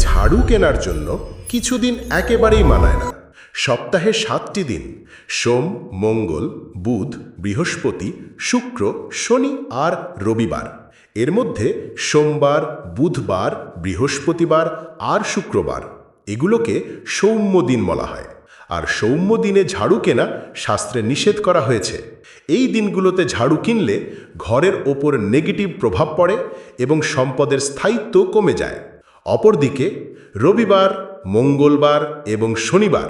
ঝাড়ু কেনার জন্য কিছুদিন একেবারেই মানায় না। সপ্তাহে সাতটি দিন, সোম, মঙ্গল, বুধ, বৃহস্পতি, শুক্র, শনি আর রবিবার। এর মধ্যে সোমবার, বুধবার, বৃহস্পতিবার আর শুক্রবার, এগুলোকে সৌম্য দিন বলা হয়। আর সৌম্য দিনে ঝাড়ু কেনা শাস্ত্রে নিষেধ করা হয়েছে। এই দিনগুলোতে ঝাড়ু কিনলে ঘরের ওপর নেগেটিভ প্রভাব পড়ে এবং সম্পদের স্থায়িত্ব কমে যায়। অপরদিকে রবিবার, মঙ্গলবার এবং শনিবার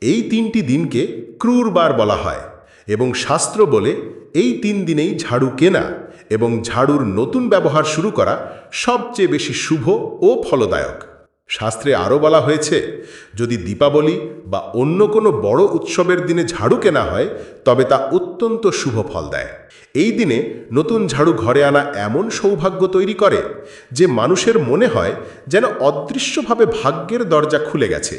এই তিনটি দিনকে ক্রুরবার বলা হয় এবং শাস্ত্র বলে এই তিন দিনেই ঝাড়ু কেনা এবং ঝাড়ুর নতুন ব্যবহার শুরু করা সবচেয়ে বেশি শুভ ও ফলদায়ক। শাস্ত্রে আরও বলা হয়েছে, যদি দীপাবলি বা অন্য কোনো বড় উৎসবের দিনে ঝাড়ু কেনা হয়, তবে তা অত্যন্ত শুভ ফল দেয়। এই দিনে নতুন ঝাড়ু ঘরে আনা এমন সৌভাগ্য তৈরি করে, যে মানুষের মনে হয় যেন অদৃশ্যভাবে ভাগ্যের দরজা খুলে গেছে।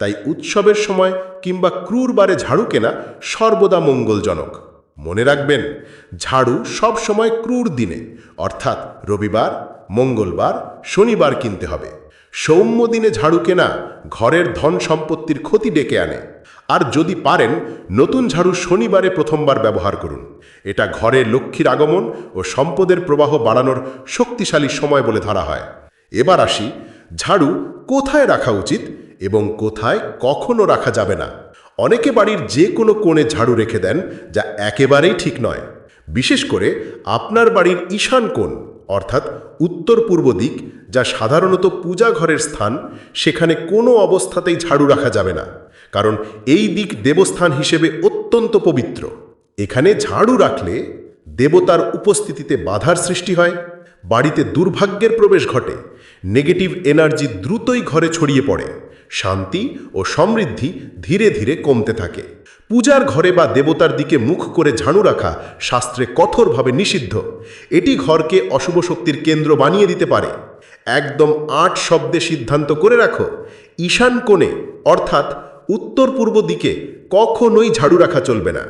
তাই উৎসবের সময় কিংবা ক্রুরবারে ঝাড়ু কেনা সর্বদা মঙ্গলজনক। মনে রাখবেন, ঝাড়ু সব সময় ক্রুর দিনে, অর্থাৎ রবিবার, মঙ্গলবার, শনিবার কিনতে হবে। সৌম্য দিনে ঝাড়ু কেনা ঘরের ধন সম্পত্তির ক্ষতি ডেকে আনে। আর যদি পারেন, নতুন ঝাড়ু শনিবারে প্রথমবার ব্যবহার করুন। এটা ঘরে লক্ষ্মীর আগমন ও সম্পদের প্রবাহ বাড়ানোর শক্তিশালী সময় বলে ধরা হয়। এবার আসি, ঝাড়ু কোথায় রাখা উচিত এবং কোথায় কখনো রাখা যাবে না। অনেকে বাড়ির যে কোনো কোণে ঝাড়ু রেখে দেন, যা একেবারেই ঠিক নয়। বিশেষ করে আপনার বাড়ির ঈশান কোণ। অর্থাৎ উত্তর পূর্ব দিক, যা সাধারণত পূজা ঘরের স্থান, সেখানে কোনো অবস্থাতেই ঝাড়ু রাখা যাবে না, কারণ এই দিক দেবস্থান হিসেবে অত্যন্ত পবিত্র। এখানে ঝাড়ু রাখলে দেবতার উপস্থিতিতে বাধার সৃষ্টি হয়, বাড়িতে দুর্ভাগ্যের প্রবেশ ঘটে, নেগেটিভ এনার্জি দ্রুতই ঘরে ছড়িয়ে পড়ে। শান্তি ও সমৃদ্ধি ধীরে ধীরে কমতে থাকে। পূজার ঘরে বা দেবতার দিকে মুখ করে ঝাড়ু রাখা শাস্ত্রে কঠোরভাবে নিষিদ্ধ। এটি ঘরকে অশুভ শক্তির কেন্দ্র বানিয়ে দিতে পারে। একদম আট শব্দে সিদ্ধান্ত করে রাখো, ঈশান কোণে, অর্থাৎ উত্তর পূর্ব দিকে কখনোই ঝাড়ু রাখা চলবে না।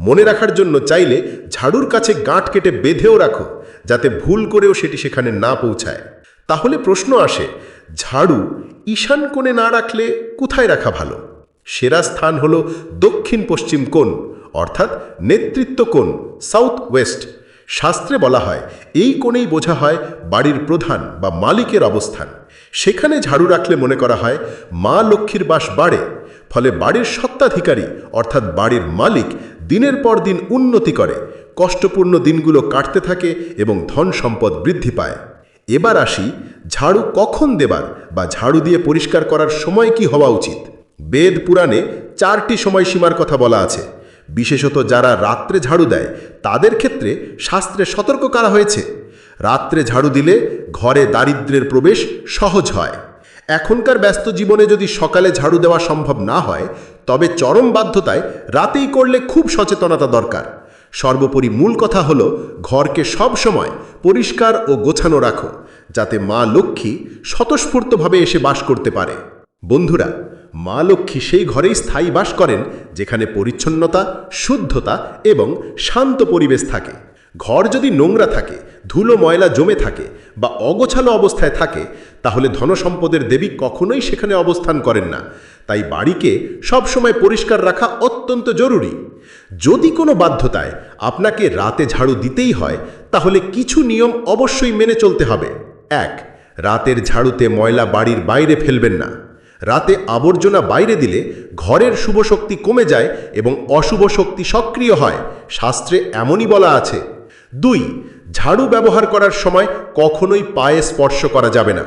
মনে রাখার জন্য চাইলে ঝাড়ুর কাছে গাঁট কেটে বেঁধেও রাখো, যাতে ভুল করেও সেটি সেখানে না পৌঁছায়। তাহলে প্রশ্ন আসে ঝাড়ু ঈশান কোণে না রাখলে কোথায় রাখা ভালো? সেরা স্থান হল দক্ষিণ পশ্চিম কোণ, অর্থাৎ নেতৃত্ব কোণ সাউথ ওয়েস্ট শাস্ত্রে বলা হয়, এই কোণেই বোঝা হয় বাড়ির প্রধান বা মালিকের অবস্থান। সেখানে ঝাড়ু রাখলে মনে করা হয় মা লক্ষ্মীর বাস বাড়ে, ফলে বাড়ির সত্ত্বাধিকারী, অর্থাৎ বাড়ির মালিক, দিনের পর দিন উন্নতি করে, কষ্টপূর্ণ দিনগুলো কাটতে থাকে এবং ধন সম্পদ বৃদ্ধি পায়। এবার আসি ঝাড়ু কখন দেবার বা ঝাড়ু দিয়ে পরিষ্কার করার সময় কি হওয়া উচিত? বেদ পুরাণে চারটি সময়সীমার কথা বলা আছে। বিশেষত যারা রাত্রে ঝাড়ু দেয়, তাদের ক্ষেত্রে শাস্ত্রে সতর্ক করা হয়েছে। রাত্রে ঝাড়ু দিলে ঘরে দারিদ্র্যের প্রবেশ সহজ হয়। এখনকার ব্যস্ত জীবনে যদি সকালে ঝাড়ু দেওয়া সম্ভব না হয়, তবে চরম বাধ্যতায় রাতেই করলে খুব সচেতনতা দরকার। সর্বোপরি মূল কথা হলো ঘরকে সব সময় পরিষ্কার ও গোছানো রাখো, যাতে মা লক্ষ্মী স্বতঃস্ফূর্তভাবে এসে বাস করতে পারে। বন্ধুরা, মা লক্ষ্মী সেই ঘরেই স্থায়ী বাস করেন যেখানে পরিচ্ছন্নতা, শুদ্ধতা এবং শান্ত পরিবেশ থাকে। ঘর যদি নোংরা থাকে ধুলো ময়লা জমে থাকে বা অগোছালো অবস্থায় থাকে, তাহলে ধনসম্পদের দেবী কখনোই সেখানে অবস্থান করেন না। তাই বাড়িকে সবসময় পরিষ্কার রাখা অত্যন্ত জরুরি। যদি কোনো বাধ্যতায় আপনাকে রাতে ঝাড়ু দিতেই হয়, তাহলে কিছু নিয়ম অবশ্যই মেনে চলতে হবে। এক, রাতের ঝাড়ুতে ময়লা বাড়ির বাইরে ফেলবেন না। রাতে আবর্জনা বাইরে দিলে ঘরের শুভ শক্তি কমে যায় এবং অশুভ শক্তি সক্রিয় হয়, শাস্ত্রে এমনই বলা আছে। দুই ঝাড়ু ব্যবহার করার সময় কখনোই পায়ে স্পর্শ করা যাবে না।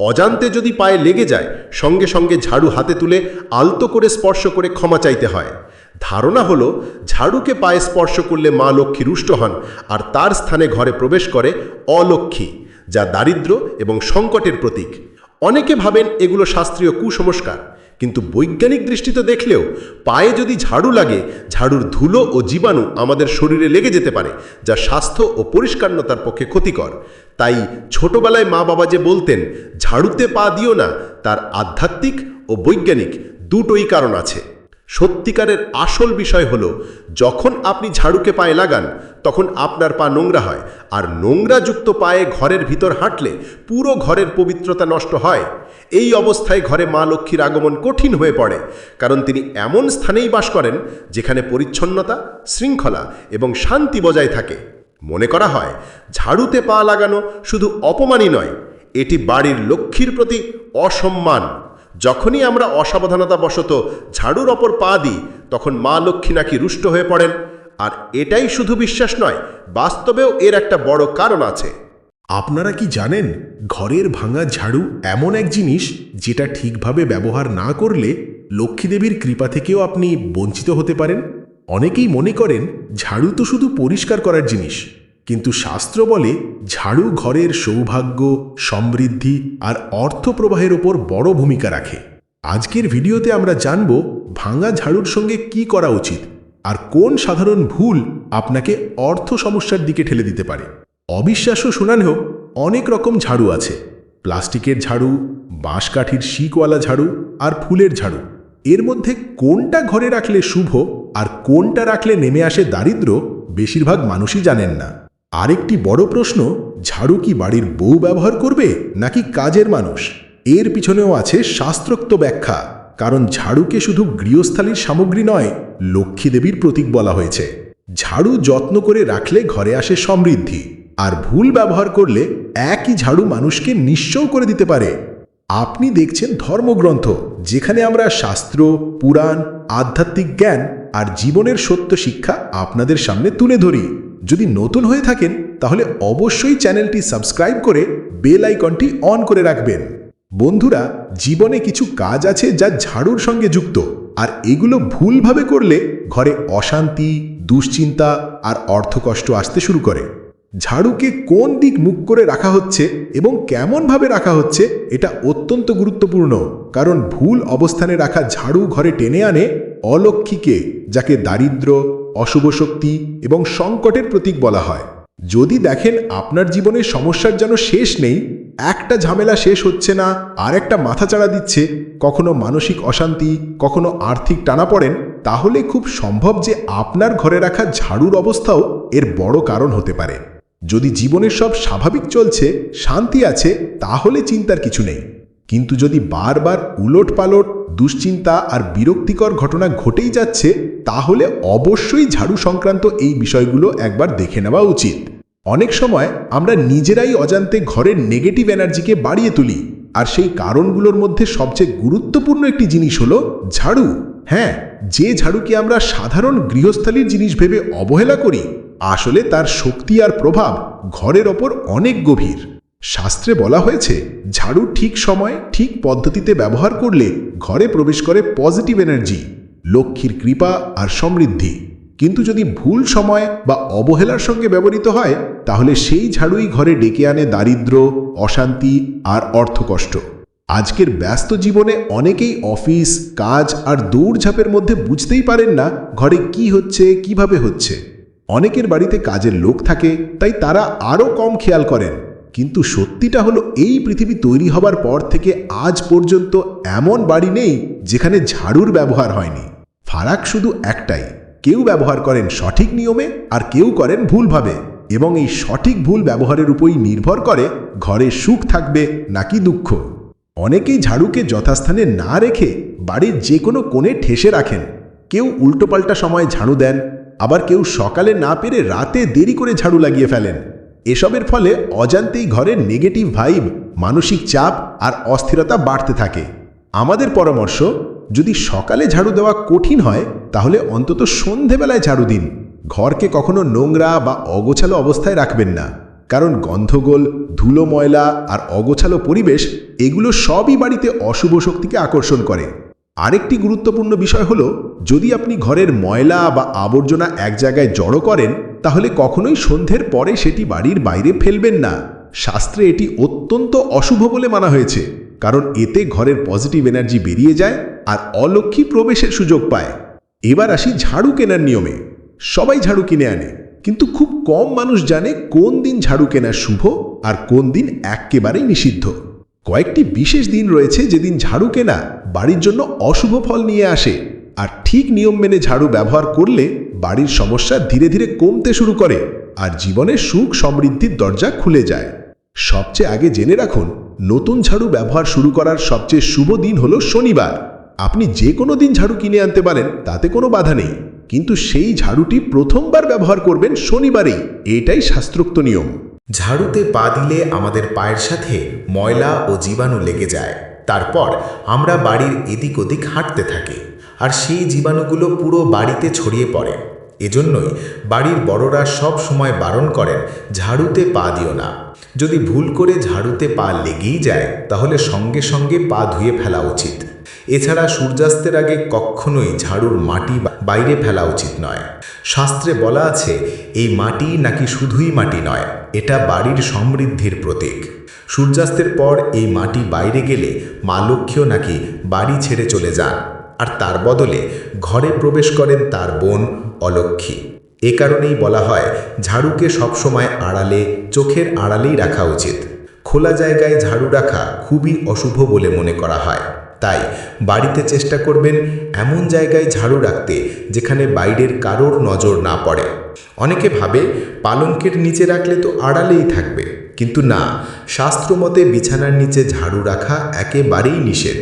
অজান্তে যদি পায়ে লেগে যায়, সঙ্গে সঙ্গে ঝাড়ু হাতে তুলে আলতো করে স্পর্শ করে ক্ষমা চাইতে হয়। ধারণা হলো, ঝাড়ুকে পায়ে স্পর্শ করলে মা লক্ষ্মী রুষ্ট হন আর তার স্থানে ঘরে প্রবেশ করে অলক্ষ্মী, যা দারিদ্র এবং সংকটের প্রতীক। অনেকে ভাবেন এগুলো শাস্ত্রীয় কুসংস্কার। কিন্তু বৈজ্ঞানিক দৃষ্টিতে দেখলেও পায়ে যদি ঝাড়ু লাগে, ঝাড়ুর ধুলো ও জীবাণু আমাদের শরীরে লেগে যেতে পারে, যা স্বাস্থ্য ও পরিষ্কারতার পক্ষে ক্ষতিকর। তাই ছোটবেলায় মা বাবা যে বলতেন, ঝাড়ুতে পা দিও না তার আধ্যাত্মিক ও বৈজ্ঞানিক দুটোই কারণ আছে। সত্যিকারের আসল বিষয় হলো, যখন আপনি ঝাড়ুকে পায়ে লাগান, তখন আপনার পা নোংরা হয়, আর নোংরাযুক্ত পায়ে ঘরের ভিতর হাঁটলে পুরো ঘরের পবিত্রতা নষ্ট হয়। এই অবস্থায় ঘরে মা লক্ষ্মীর আগমন কঠিন হয়ে পড়ে, কারণ তিনি এমন স্থানেই বাস করেন, যেখানে পরিচ্ছন্নতা, শৃঙ্খলা এবং শান্তি বজায় থাকে। মনে করা হয়, ঝাড়ুতে পা লাগানো শুধু অপমানই নয়, এটি বাড়ির লক্ষ্মীর প্রতি অসম্মান। যখনই আমরা অসাবধানতাবশত ঝাড়ুর ওপর পা দিই, তখন মা লক্ষ্মী নাকি রুষ্ট হয়ে পড়েন। আর এটাই শুধু বিশ্বাস নয়, বাস্তবেও এর একটা বড় কারণ আছে। আপনারা কি জানেন, ঘরের ভাঙা ঝাড়ু এমন এক জিনিস যেটা ঠিকভাবে ব্যবহার না করলে লক্ষ্মীদেবীর কৃপা থেকেও আপনি বঞ্চিত হতে পারেন? অনেকেই মনে করেন, ঝাড়ু তো শুধু পরিষ্কার করার জিনিস। কিন্তু শাস্ত্র বলে ঝাড়ু ঘরের সৌভাগ্য, সমৃদ্ধি আর অর্থ প্রবাহের ওপর বড় ভূমিকা রাখে। আজকের ভিডিওতে আমরা জানব ভাঙা ঝাড়ুর সঙ্গে কি করা উচিত আর কোন সাধারণ ভুল আপনাকে অর্থ সমস্যার দিকে ঠেলে দিতে পারে। অবিশ্বাস্য শোনালেও অনেক রকম ঝাড়ু আছে। প্লাস্টিকের ঝাড়ু, বাঁশকাঠির শিকওয়ালা ঝাড়ু আর ফুলের ঝাড়ু। এর মধ্যে কোনটা ঘরে রাখলে শুভ আর কোনটা রাখলে নেমে আসে দারিদ্র বেশিরভাগ মানুষই জানেন না। আরেকটি বড় প্রশ্ন, ঝাড়ু কি বাড়ির বউ ব্যবহার করবে নাকি কাজের মানুষ? এর পিছনেও আছে শাস্ত্রোক্ত ব্যাখ্যা, কারণ ঝাড়ুকে শুধু গৃহস্থালীর সামগ্রী নয়, লক্ষ্মী দেবীর প্রতীক বলা হয়েছে। ঝাড়ু যত্ন করে রাখলে ঘরে আসে সমৃদ্ধি, আর ভুল ব্যবহার করলে একই ঝাড়ু মানুষকে নিঃস্বও করে দিতে পারে। আপনি দেখছেন ধর্মগ্রন্থ, যেখানে আমরা শাস্ত্র, পুরাণ, আধ্যাত্মিক জ্ঞান আর জীবনের সত্য শিক্ষা আপনাদের সামনে তুলে ধরি। যদি নতুন হয়ে থাকেন, তাহলে অবশ্যই চ্যানেলটি সাবস্ক্রাইব করে বেল আইকনটি অন করে রাখবেন। বন্ধুরা, জীবনে কিছু কাজ আছে যা ঝাড়ুর সঙ্গে যুক্ত, আর এগুলো ভুলভাবে করলে ঘরে অশান্তি, দুশ্চিন্তা আর অর্থকষ্ট আসতে শুরু করে। ঝাড়ুকে কোন দিক মুখ করে রাখা হচ্ছে এবং কেমনভাবে রাখা হচ্ছে, এটা অত্যন্ত গুরুত্বপূর্ণ, কারণ ভুল অবস্থানে রাখা ঝাড়ু ঘরে টেনে আনে অলক্ষীকে, যাকে দারিদ্র অশুভ শক্তি এবং সংকটের প্রতীক বলা হয়। যদি দেখেন আপনার জীবনে সমস্যার যেন শেষ নেই, একটা ঝামেলা শেষ হচ্ছে না, আর একটা মাথাচাড়া দিচ্ছে, কখনো মানসিক অশান্তি, কখনো আর্থিক টানা পড়েন, তাহলে খুব সম্ভব যে আপনার ঘরে রাখা ঝাড়ুর অবস্থাও এর বড় কারণ হতে পারে। যদি জীবনের সব স্বাভাবিক চলছে, শান্তি আছে, তাহলে চিন্তার কিছু নেই। কিন্তু যদি বারবার উলট পালট দুশ্চিন্তা আর বিরক্তিকর ঘটনা ঘটেই যাচ্ছে, তাহলে অবশ্যই ঝাড়ু সংক্রান্ত এই বিষয়গুলো একবার দেখে নেওয়া উচিত। অনেক সময় আমরা নিজেরাই অজান্তে ঘরের নেগেটিভ এনার্জিকে বাড়িয়ে তুলি, আর সেই কারণগুলোর মধ্যে সবচেয়ে গুরুত্বপূর্ণ একটি জিনিস হলো ঝাড়ু। হ্যাঁ যে ঝাড়ুকে আমরা সাধারণ গৃহস্থালীর জিনিস ভেবে অবহেলা করি, আসলে তার শক্তি আর প্রভাব ঘরের ওপর অনেক গভীর। শাস্ত্রে বলা হয়েছে, ঝাড়ু ঠিক সময়ে, ঠিক পদ্ধতিতে ব্যবহার করলে ঘরে প্রবেশ করে পজিটিভ এনার্জি লক্ষ্মীর কৃপা আর সমৃদ্ধি। কিন্তু যদি ভুল সময় বা অবহেলার সঙ্গে ব্যবহৃত হয়, তাহলে সেই ঝাড়ুই ঘরে ডেকে আনে দারিদ্র, অশান্তি আর অর্থকষ্ট। আজকের ব্যস্ত জীবনে অনেকেই অফিস, কাজ আর দৌড়ঝাঁপের মধ্যে বুঝতেই পারেন না ঘরে কি হচ্ছে, কীভাবে হচ্ছে। অনেকের বাড়িতে কাজের লোক থাকে, তাই তারা আরও কম খেয়াল করেন। কিন্তু সত্যিটা হলো এই পৃথিবী তৈরি হবার পর থেকে আজ পর্যন্ত এমন বাড়ি নেই যেখানে ঝাড়ুর ব্যবহার হয়নি। ফারাক শুধু একটাই, কেউ ব্যবহার করেন সঠিক নিয়মে আর কেউ করেন ভুলভাবে এবং এই সঠিক ভুল ব্যবহারের উপরই নির্ভর করে ঘরে সুখ থাকবে নাকি দুঃখ। অনেকেই ঝাড়ুকে যথাস্থানে না রেখে বাড়ির যে কোনো কোণে ঠেসে রাখেন। কেউ উল্টোপাল্টা সময় ঝাড়ু দেন, আবার কেউ সকালে না পেরে রাতে দেরি করে ঝাড়ু লাগিয়ে ফেলেন। এসবের ফলে অজান্তেই ঘরের নেগেটিভ ভাইব মানসিক চাপ আর অস্থিরতা বাড়তে থাকে। আমাদের পরামর্শ, যদি সকালে ঝাড়ু দেওয়া কঠিন হয়, তাহলে অন্তত সন্ধেবেলায় ঝাড়ু দিন। ঘরকে কখনো নোংরা বা অগোছালো অবস্থায় রাখবেন না। কারণ গন্ধগোল, ধুলো ময়লা আর অগোছালো পরিবেশ, এগুলো সবই বাড়িতে অশুভ শক্তিকে আকর্ষণ করে। আরেকটি গুরুত্বপূর্ণ বিষয় হলো, যদি আপনি ঘরের ময়লা বা আবর্জনা এক জায়গায় জড়ো করেন তাহলে কখনোই সন্ধ্যের পরে সেটি বাড়ির বাইরে ফেলবেন না। শাস্ত্রে এটি অত্যন্ত অশুভ বলে মানা হয়েছে, কারণ এতে ঘরের পজিটিভ এনার্জি বেরিয়ে যায় আর অলক্ষী প্রবেশের সুযোগ পায়। এবার আসি ঝাড়ু কেনার নিয়মে। সবাই ঝাড়ু কিনে আনে, কিন্তু খুব কম মানুষ জানে কোন দিন ঝাড়ু কেনা শুভ আর কোন দিন একেবারেই নিষিদ্ধ। কয়েকটি বিশেষ দিন রয়েছে যেদিন ঝাড়ু কেনা বাড়ির জন্য অশুভ ফল নিয়ে আসে। আর ঠিক নিয়ম মেনে ঝাড়ু ব্যবহার করলে বাড়ির সমস্যা ধীরে ধীরে কমতে শুরু করে আর জীবনে সুখ সমৃদ্ধির দরজা খুলে যায়। সবচেয়ে আগে জেনে রাখুন, নতুন ঝাড়ু ব্যবহার শুরু করার সবচেয়ে শুভ দিন হলো শনিবার। আপনি যে কোনো দিন ঝাড়ু কিনে আনতে পারেন, তাতে কোনো বাধা নেই। কিন্তু সেই ঝাড়ুটি প্রথমবার ব্যবহার করবেন শনিবারেই, এটাই শাস্ত্রোক্ত নিয়ম। ঝাড়ুতে পা দিলে আমাদের পায়ের সাথে ময়লা ও জীবাণু লেগে যায়। তারপর আমরা বাড়ির এদিক ওদিক হাঁটতে থাকি। আর সেই জীবাণুগুলো পুরো বাড়িতে ছড়িয়ে পড়ে। এজন্যই বাড়ির বড়রা সব সময় বারণ করেন, ঝাড়ুতে পা দিও না। যদি ভুল করে ঝাড়ুতে পা লেগেই যায়, তাহলে সঙ্গে সঙ্গে পা ধুয়ে ফেলা উচিত। এছাড়া সূর্যাস্তের আগে কখনোই ঝাড়ুর মাটি বাইরে ফেলা উচিত নয়। শাস্ত্রে বলা আছে, এই মাটি নাকি শুধুই মাটি নয়, এটা বাড়ির সমৃদ্ধির প্রতীক। সূর্যাস্তের পর এই মাটি বাইরে গেলে মা লক্ষ্মীও নাকি বাড়ি ছেড়ে চলে যান। আর তার বদলে ঘরে প্রবেশ করেন তার বোন অলক্ষ্মী এ কারণেই বলা হয়, ঝাড়ুকে সবসময় আড়ালে, চোখের আড়ালেই রাখা উচিত। খোলা জায়গায় ঝাড়ু রাখা খুবই অশুভ বলে মনে করা হয়। তাই বাড়িতে চেষ্টা করবেন এমন জায়গায় ঝাড়ু রাখতে, যেখানে বাইরের কারোর নজর না পড়ে। অনেকে ভাবে, পালঙ্কের নিচে রাখলে তো আড়ালেই থাকবে। কিন্তু না শাস্ত্রমতে বিছানার নিচে ঝাড়ু রাখা একেবারেই নিষেধ।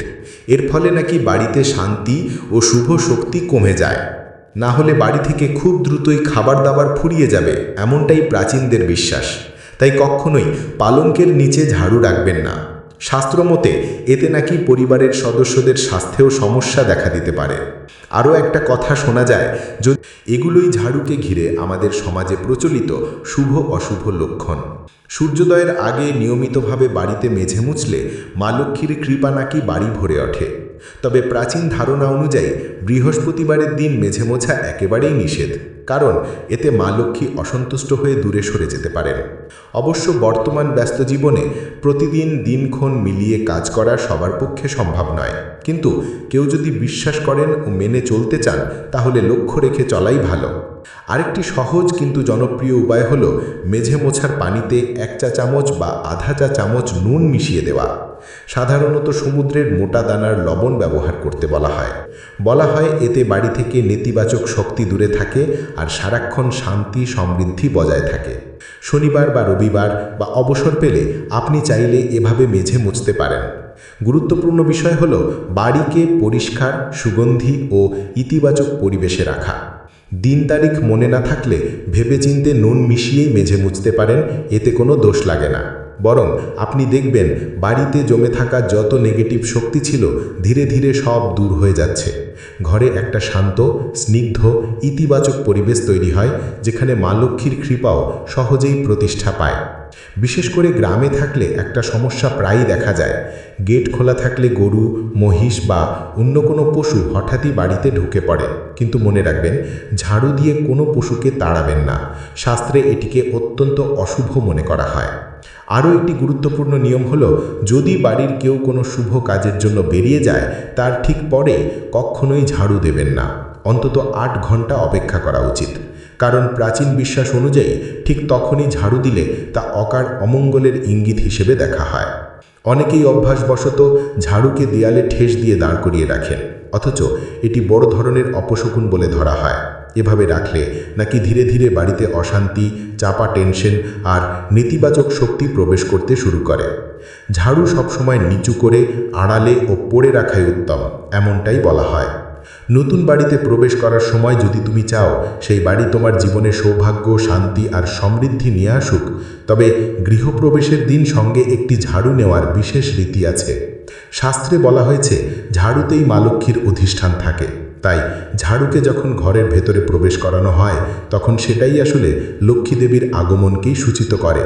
এর ফলে নাকি বাড়িতে শান্তি ও শুভ শক্তি কমে যায়। না হলে বাড়ি থেকে খুব দ্রুতই খাবার দাবার ফুরিয়ে যাবে, এমনটাই প্রাচীনদের বিশ্বাস। তাই কখনোই পালঙ্কের নিচে ঝাড়ু রাখবেন না। শাস্ত্রমতে এতে নাকি পরিবারের সদস্যদের স্বাস্থ্যেও সমস্যা দেখা দিতে পারে। আরও একটা কথা শোনা যায়, যদি এগুলোই ঝাড়ুকে ঘিরে আমাদের সমাজে প্রচলিত শুভ অশুভ লক্ষণ। সূর্যোদয়ের আগে নিয়মিতভাবে বাড়িতে মেঝে মুছলে মা লক্ষ্মীর কৃপা নাকি বাড়ি ভরে ওঠে। তবে প্রাচীন ধারণা অনুযায়ী বৃহস্পতিবারের দিন মেঝে মোছা একেবারেই নিষেধ, কারণ এতে মা লক্ষ্মী অসন্তুষ্ট হয়ে দূরে সরে যেতে পারেন। অবশ্য বর্তমান ব্যস্ত জীবনে প্রতিদিন দিনক্ষণ মিলিয়ে কাজ করা সবার পক্ষে সম্ভব নয়। কিন্তু কেউ যদি বিশ্বাস করেন ও মেনে চলতে চান, তাহলে লক্ষ্য রেখে চলাই ভালো। আরেকটি সহজ কিন্তু জনপ্রিয় উপায় হল মেঝে মোছার পানিতে এক চা চামচ বা আধা চা চামচ নুন মিশিয়ে দেওয়া। সাধারণত সমুদ্রের মোটা দানার লবণ ব্যবহার করতে বলা হয়। বলা হয় এতে বাড়ি থেকে নেতিবাচক শক্তি দূরে থাকে আর সারাক্ষণ শান্তি, সমৃদ্ধি বজায় থাকে। শনিবার বা রবিবার বা অবসর পেলে আপনি চাইলে এভাবে মেঝে মুছতে পারেন। গুরুত্বপূর্ণ বিষয় হল বাড়িকে পরিষ্কার, সুগন্ধি ও ইতিবাচক পরিবেশে রাখা। দিন তারিখ মনে না থাকলে ভেবেচিন্তে নুন মিশিয়েই মেঝে মুছতে পারেন, এতে কোনো দোষ লাগে না। বরং আপনি দেখবেন বাড়িতে জমে থাকা যত নেগেটিভ শক্তি ছিল, ধীরে ধীরে সব দূর হয়ে যাচ্ছে। ঘরে একটা শান্ত, স্নিগ্ধ, ইতিবাচক পরিবেশ তৈরি হয়, যেখানে মা লক্ষ্মীর কৃপাও সহজেই প্রতিষ্ঠা পায়। বিশেষ করে গ্রামে থাকলে একটা সমস্যা প্রায়ই দেখা যায়। গেট খোলা থাকলে গরু, মহিষ বা অন্য কোনো পশু হঠাৎই বাড়িতে ঢুকে পড়ে। কিন্তু মনে রাখবেন, ঝাড়ু দিয়ে কোনো পশুকে তাড়াবেন না। শাস্ত্রে এটিকে অত্যন্ত অশুভ মনে করা হয়। আরও একটি গুরুত্বপূর্ণ নিয়ম হলো, যদি বাড়ির কেউ কোনো শুভ কাজের জন্য বেরিয়ে যায়, তার ঠিক পরে কখনোই ঝাড়ু দেবেন না। অন্তত আট ঘণ্টা অপেক্ষা করা উচিত। কারণ প্রাচীন বিশ্বাস অনুযায়ী, ঠিক তখনই ঝাড়ু দিলে তা অকার অমঙ্গলের ইঙ্গিত হিসেবে দেখা হয়। অনেকেই অভ্যাসবশত ঝাড়ুকে দেয়ালে ঠেস দিয়ে দাঁড় করিয়ে রাখেন, অথচ এটি বড় ধরনের অপশকুন বলে ধরা হয়। এভাবে রাখলে নাকি ধীরে ধীরে বাড়িতে অশান্তি, চাপা টেনশন আর নেতিবাচক শক্তি প্রবেশ করতে শুরু করে। ঝাড়ু সবসময় নিচু করে আড়ালে ও পড়ে রাখাই উত্তম, এমনটাই বলা হয়। নতুন বাড়িতে প্রবেশ করার সময় যদি তুমি চাও সেই বাড়ি তোমার জীবনে সৌভাগ্য, শান্তি আর সমৃদ্ধি নিয়ে আসুক, তবে গৃহপ্রবেশের দিন সঙ্গে একটি ঝাড়ু নেওয়ার বিশেষ রীতি আছে। শাস্ত্রে বলা হয়েছে, ঝাড়ুতেই মা লক্ষ্মীর অধিষ্ঠান থাকে। তাই ঝাড়ুকে যখন ঘরের ভেতরে প্রবেশ করানো হয়, তখন সেটাই আসলে লক্ষ্মী দেবীর আগমনকেই সূচিত করে।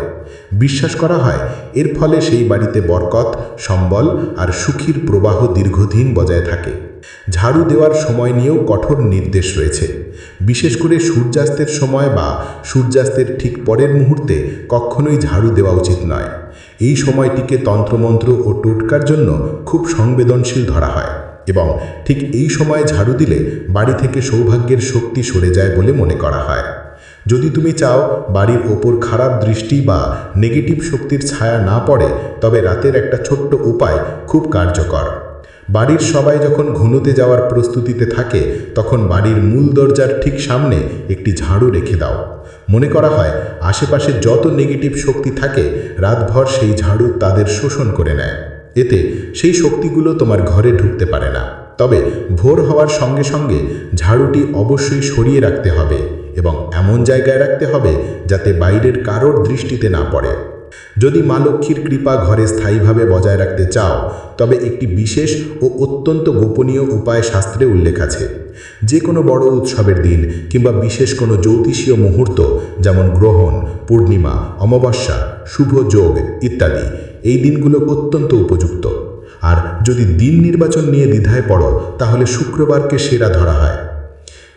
বিশ্বাস করা হয়, এর ফলে সেই বাড়িতে বরকত, সম্বল আর সুখীর প্রবাহ দীর্ঘদিন বজায় থাকে। ঝাড়ু দেওয়ার সময় নিয়েও কঠোর নির্দেশ রয়েছে। বিশেষ করে সূর্যাস্তের সময় বা সূর্যাস্তের ঠিক পরের মুহূর্তে কখনোই ঝাড়ু দেওয়া উচিত নয়। এই সময়টিকে তন্ত্রমন্ত্র ও টোটকার জন্য খুব সংবেদনশীল ধরা হয়। এবং ঠিক এই সময় ঝাড়ু দিলে বাড়ি থেকে সৌভাগ্যের শক্তি সরে যায় বলে মনে করা হয়। যদি তুমি চাও বাড়ির ওপর খারাপ দৃষ্টি বা নেগেটিভ শক্তির ছায়া না পড়ে, তবে রাতের একটা ছোট্ট উপায় খুব কার্যকর। বাড়ির সবাই যখন ঘুনোতে যাওয়ার প্রস্তুতিতে থাকে, তখন বাড়ির মূল দরজার ঠিক সামনে একটি ঝাড়ু রেখে দাও। মনে করা হয়, আশেপাশে যত নেগেটিভ শক্তি থাকে, রাতভর সেই ঝাড়ু তাদের শোষণ করে নেয়। এতে সেই শক্তিগুলো তোমার ঘরে ঢুকতে পারে না। তবে ভোর হওয়ার সঙ্গে সঙ্গে ঝাড়ুটি অবশ্যই সরিয়ে রাখতে হবে এবং এমন জায়গায় রাখতে হবে যাতে বাইরের কারোর দৃষ্টিতে না পড়ে। যদি মা লক্ষ্মীর কৃপা ঘরে স্থায়ীভাবে বজায় রাখতে চাও, তবে একটি বিশেষ ও অত্যন্ত গোপনীয় উপায় শাস্ত্রে উল্লেখ আছে। যে কোনো বড় উৎসবের দিন কিংবা বিশেষ কোনো জ্যোতিষীয় মুহূর্ত, যেমন গ্রহণ, পূর্ণিমা, অমাবস্যা, শুভ যোগ ইত্যাদি এই দিনগুলো অত্যন্ত উপযুক্ত। আর যদি দিন নির্বাচন নিয়ে দ্বিধায় পড়ো, তাহলে শুক্রবারকে সেরা ধরা হয়।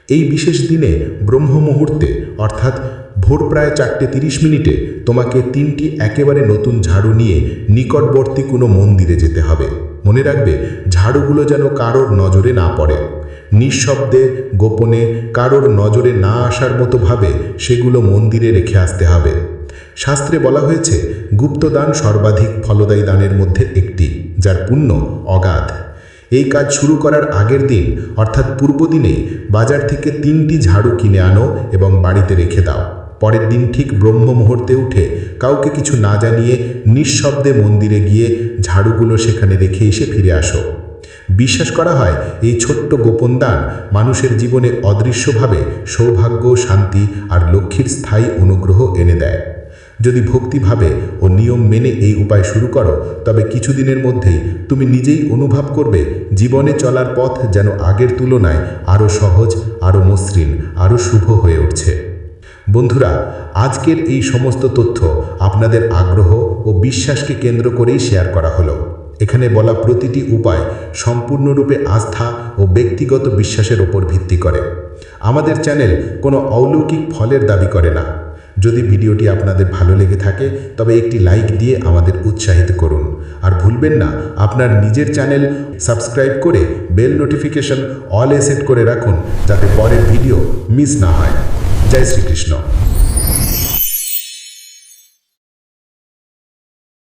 এই বিশেষ দিনে ব্রহ্ম মুহূর্তে অর্থাৎ ভোর প্রায় চারটে তিরিশ মিনিটে, তোমাকে তিনটি একেবারে নতুন ঝাড়ু নিয়ে নিকটবর্তী কোনো মন্দিরে যেতে হবে। মনে রাখবে, ঝাড়ুগুলো যেন কারোর নজরে না পড়ে। নিঃশব্দে, গোপনে, কারোর নজরে না আসার মতোভাবে সেগুলো মন্দিরে রেখে আসতে হবে। শাস্ত্রে বলা হয়েছে, গুপ্তদান সর্বাধিক ফলদায়ী দানের মধ্যে একটি, যার পুণ্য অগাধ। এই কাজ শুরু করার আগের দিন, অর্থাৎ পূর্ব দিনে, বাজার থেকে তিনটি ঝাড়ু কিনে আনো এবং বাড়িতে রেখে দাও। পরের দিন ঠিক ব্রহ্ম মুহূর্তে উঠে, কাউকে কিছু না জানিয়ে নিঃশব্দে মন্দিরে গিয়ে ঝাড়ুগুলো সেখানে রেখে এসে ফিরে আসো। বিশ্বাস করা হয়, এই ছোট্ট গোপন দান মানুষের জীবনে অদৃশ্যভাবে সৌভাগ্য, শান্তি আর লক্ষ্মীর স্থায়ী অনুগ্রহ এনে দেয়। যদি ভক্তিভাবে ও নিয়ম মেনে এই উপায় শুরু করো, তবে কিছুদিনের মধ্যেই তুমি নিজেই অনুভব করবে জীবনে চলার পথ যেন আগের তুলনায় আরও সহজ আরও মসৃণ আরও শুভ হয়ে উঠছে। বন্ধুরা, আজকের এই সমস্ত তথ্য আপনাদের আগ্রহ ও বিশ্বাসকে কেন্দ্র করেই শেয়ার করা হলো। এখানে বলা প্রতিটি উপায় সম্পূর্ণরূপে আস্থা ও ব্যক্তিগত বিশ্বাসের ওপর ভিত্তি করে। আমাদের চ্যানেল কোনো অলৌকিক ফলের দাবি করে না। যদি ভিডিওটি আপনাদের ভালো লেগে থাকে, তবে একটি লাইক দিয়ে আমাদের উৎসাহিত করুন। আর ভুলবেন না, আপনার নিজের চ্যানেল সাবস্ক্রাইব করে বেল নোটিফিকেশন অল সেট করে রাখুন, যাতে পরের ভিডিও মিস না হয়। জয় শ্রীকৃষ্ণ।